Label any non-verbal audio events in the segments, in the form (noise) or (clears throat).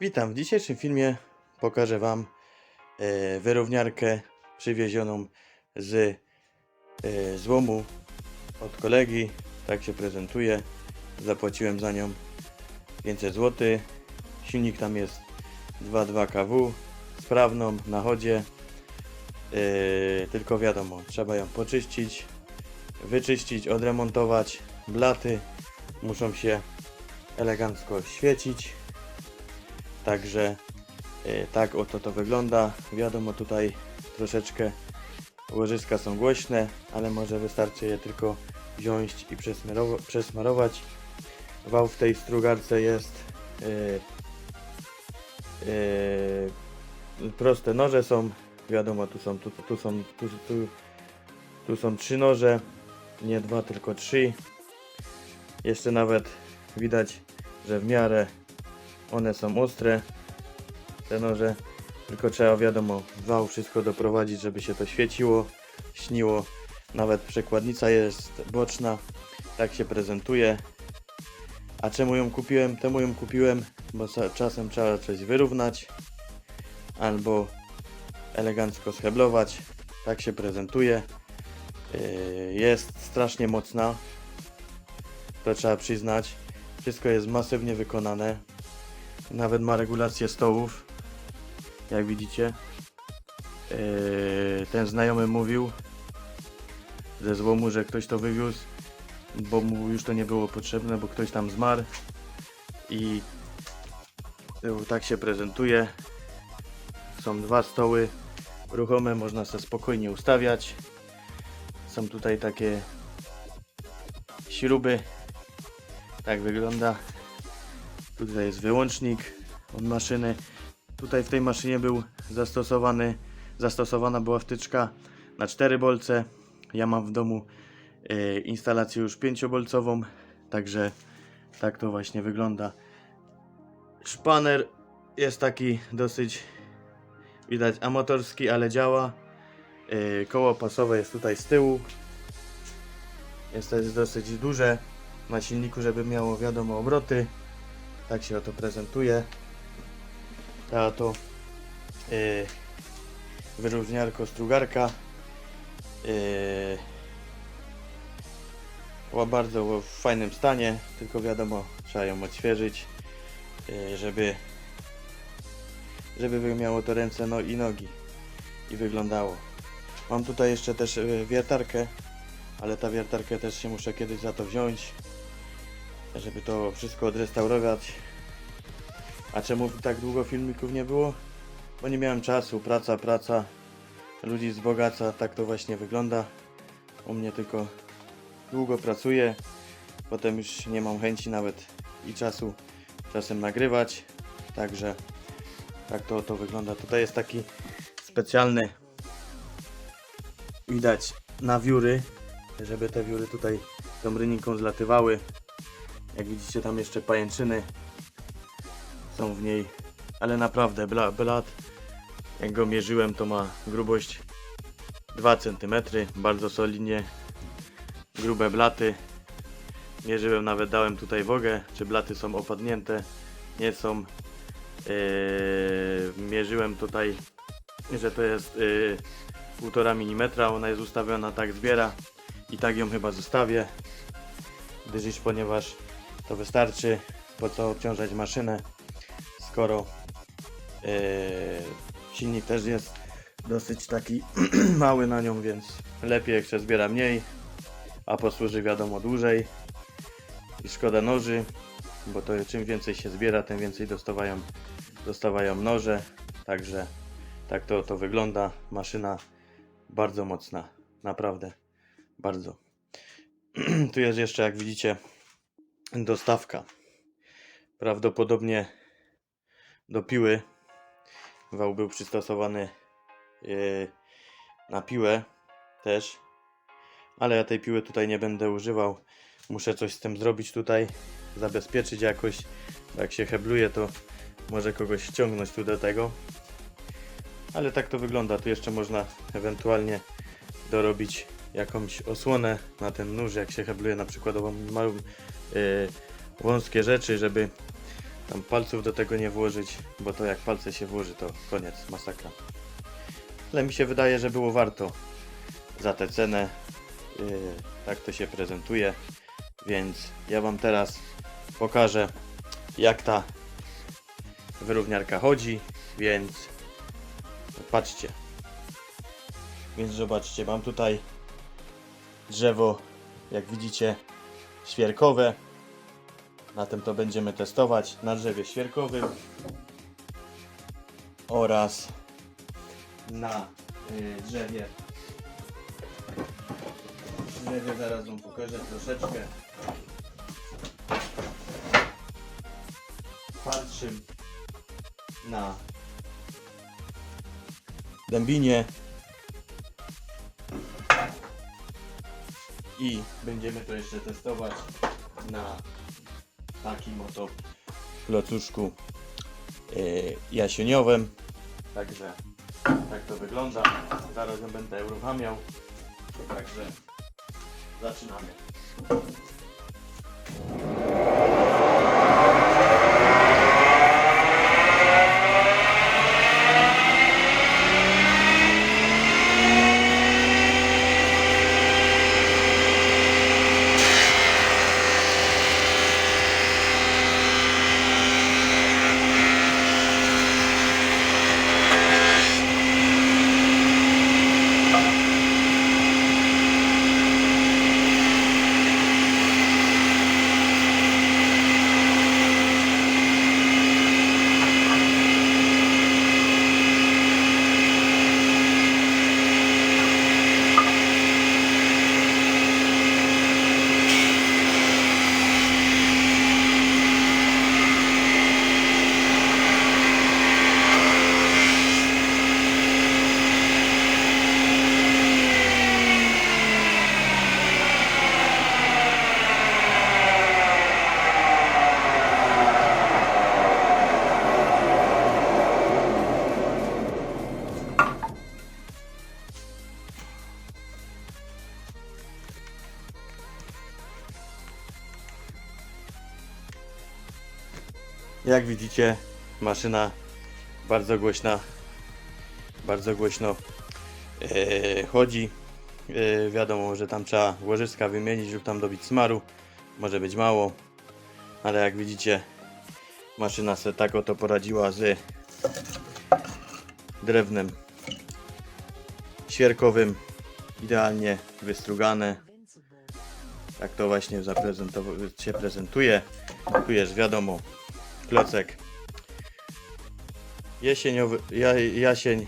Witam. W dzisiejszym filmie pokażę Wam e, wyrówniarkę przywiezioną z e, złomu od kolegi. Tak się prezentuje. Zapłaciłem za nią 500 zł. Silnik tam jest 2.2 kW. Sprawną na chodzie. E, tylko wiadomo, trzeba ją poczyścić, wyczyścić, odremontować. Blaty muszą się elegancko świecić. Także e, tak oto to wygląda. Wiadomo tutaj troszeczkę łożyska są głośne, ale może wystarczy je tylko wziąć i przesmarowa- przesmarować. Wał w tej strugarce jest e, e, proste noże są. Wiadomo, tu są tu, tu są tu, tu, tu są trzy noże, nie dwa, tylko trzy. Jeszcze nawet widać, że w miarę one są ostre, te noże, tylko trzeba wiadomo wał wszystko doprowadzić, żeby się to świeciło, śniło. Nawet przekładnica jest boczna, tak się prezentuje. A czemu ją kupiłem? Temu ją kupiłem, bo czasem trzeba coś wyrównać albo elegancko scheblować. Tak się prezentuje. Yy, Jest strasznie mocna, to trzeba przyznać. Wszystko jest masywnie wykonane. Nawet ma regulację stołów. Jak widzicie. Yy, ten znajomy mówił ze złomu, że ktoś to wywiózł, bo mu już to nie było potrzebne, bo ktoś tam zmarł. I yy, tak się prezentuje. Są dwa stoły ruchome, można sobie spokojnie ustawiać. Są tutaj takie śruby. Tak wygląda. Tutaj jest wyłącznik od maszyny. Tutaj w tej maszynie był zastosowany, zastosowana była wtyczka na 4 bolce. Ja mam w domu e, instalację już 5-bolcową, także tak to właśnie wygląda. Szpaner jest taki dosyć widać amatorski, ale działa. E, koło pasowe jest tutaj z tyłu. Jest to dosyć duże na silniku, żeby miało wiadomo obroty. Tak się oto prezentuje. Ta to yy, wyróżniarko strugarka. Yy, była bardzo w fajnym stanie, tylko wiadomo, trzeba ją odświeżyć, yy, żeby żeby miało to ręce no i nogi i wyglądało. Mam tutaj jeszcze też yy, wiertarkę, ale ta wiertarkę też się muszę kiedyś za to wziąć, żeby to wszystko odrestaurować. A czemu tak długo filmików nie było? Bo nie miałem czasu, praca, praca, ludzi wzbogaca, tak to właśnie wygląda. U mnie tylko długo pracuję, potem już nie mam chęci nawet i czasu czasem nagrywać, także tak to, to wygląda. Tutaj jest taki specjalny, widać, na wióry, żeby te wióry tutaj tą ryniką zlatywały. Jak widzicie tam jeszcze pajęczyny są w niej, ale naprawdę bla, blat, jak go mierzyłem to ma grubość 2 cm, bardzo solidnie, grube blaty. Mierzyłem nawet, dałem tutaj wogę, czy blaty są opadnięte, nie są. Yy, mierzyłem tutaj, że to jest yy, 1,5 mm, ona jest ustawiona tak zbiera i tak ją chyba zostawię, gdyż ponieważ to wystarczy, po co obciążać maszynę skoro yy, silnik też jest dosyć taki (clears throat) mały na nią, więc lepiej jak się zbiera mniej, a posłuży wiadomo dłużej. I szkoda noży, bo to czym więcej się zbiera, tym więcej dostawają, dostawają noże, także tak to, to wygląda, maszyna bardzo mocna, naprawdę bardzo. (clears throat) tu jest jeszcze jak widzicie dostawka, prawdopodobnie do piły. Wał był przystosowany yy, na piłę też, ale ja tej piły tutaj nie będę używał. Muszę coś z tym zrobić tutaj, zabezpieczyć jakoś. Jak się hebluje, to może kogoś ściągnąć tu do tego. Ale tak to wygląda. Tu jeszcze można ewentualnie dorobić jakąś osłonę na ten nóż, jak się hebluje na przykład małą, yy, wąskie rzeczy, żeby tam palców do tego nie włożyć, bo to jak palce się włoży, to koniec, masakra. Ale mi się wydaje, że było warto za tę cenę. Yy, tak to się prezentuje. Więc ja Wam teraz pokażę, jak ta wyrówniarka chodzi. Więc patrzcie. Więc zobaczcie, mam tutaj drzewo, jak widzicie, świerkowe. Na tym to będziemy testować. Na drzewie świerkowym oraz na y, drzewie. Drzewie zaraz wam pokażę troszeczkę. Twardszym na dębinie i będziemy to jeszcze testować na takim oto klocuszku yy, jasieniowym. Także tak to wygląda. Zaraz będę uruchamiał. Także zaczynamy. Jak widzicie, maszyna bardzo głośna, bardzo głośno e, chodzi. E, wiadomo, że tam trzeba łożyska wymienić lub tam dobić smaru. Może być mało, ale jak widzicie, maszyna se tak oto poradziła z drewnem świerkowym, idealnie wystrugane. Tak to właśnie się prezentuje. Tu jest wiadomo klocek. Jesieniowy, ja, jasień,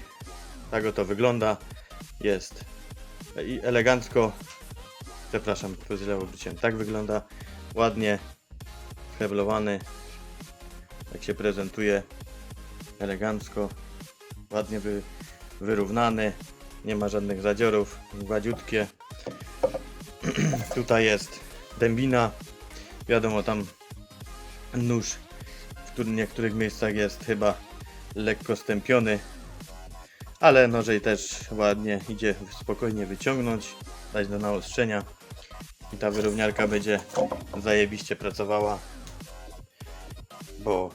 tak oto wygląda, jest. I elegancko, przepraszam, źle obróciłem, tak wygląda, ładnie, heblowany, jak się prezentuje, elegancko, ładnie wy, wyrównany, nie ma żadnych zadziorów, gładziutkie, (clears throat) tutaj jest dębina, wiadomo tam nóż w którym- niektórych miejscach jest chyba lekko stępiony, ale nożej też ładnie idzie spokojnie wyciągnąć, dać do naostrzenia i ta wyrówniarka będzie zajebiście pracowała, bo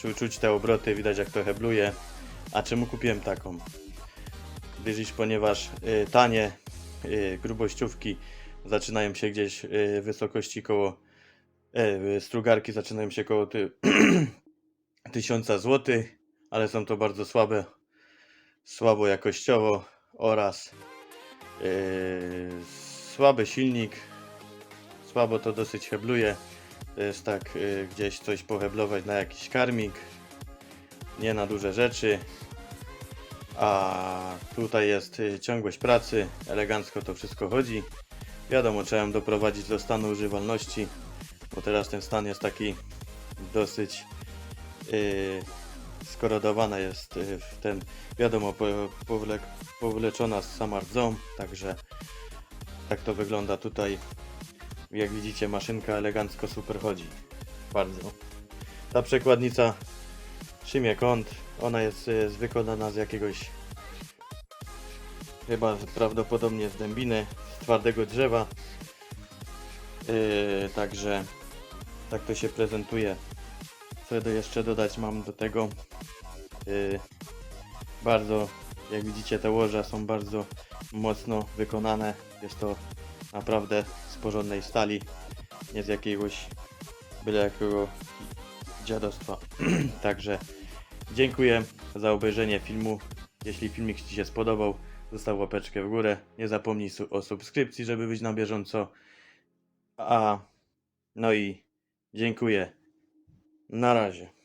czu- czuć te obroty, widać jak to hebluje. A czemu kupiłem taką? Gdyż ponieważ y, tanie y, grubościówki zaczynają się gdzieś y, w wysokości koło e, strugarki zaczynają się koło ty, (clears throat) 1000 zł, ale są to bardzo słabe, słabo jakościowo oraz yy, słaby silnik, słabo to dosyć hebluje. To jest tak yy, gdzieś coś poheblować na jakiś karmik, nie na duże rzeczy. A tutaj jest y, ciągłość pracy, elegancko to wszystko chodzi. Wiadomo, trzeba ją doprowadzić do stanu używalności, bo teraz ten stan jest taki dosyć yy, skorodowana jest yy, w ten, wiadomo, po, powle, powleczona z sama rdzą, także tak to wygląda tutaj. Jak widzicie, maszynka elegancko super chodzi. Bardzo. Ta przekładnica trzymie kąt. Ona jest, y, jest wykonana z jakiegoś chyba prawdopodobnie z dębiny, z twardego drzewa. Yy, także tak to się prezentuje co do- jeszcze dodać mam do tego? Yy, bardzo, jak widzicie, te łoża są bardzo mocno wykonane. Jest to naprawdę z porządnej stali, nie z jakiegoś byle jakiego dziadostwa. (clears throat) Także dziękuję za obejrzenie filmu. Jeśli filmik Ci się spodobał, zostaw łapeczkę w górę. Nie zapomnij o subskrypcji, żeby być na bieżąco. A no i dziękuję. Na razie.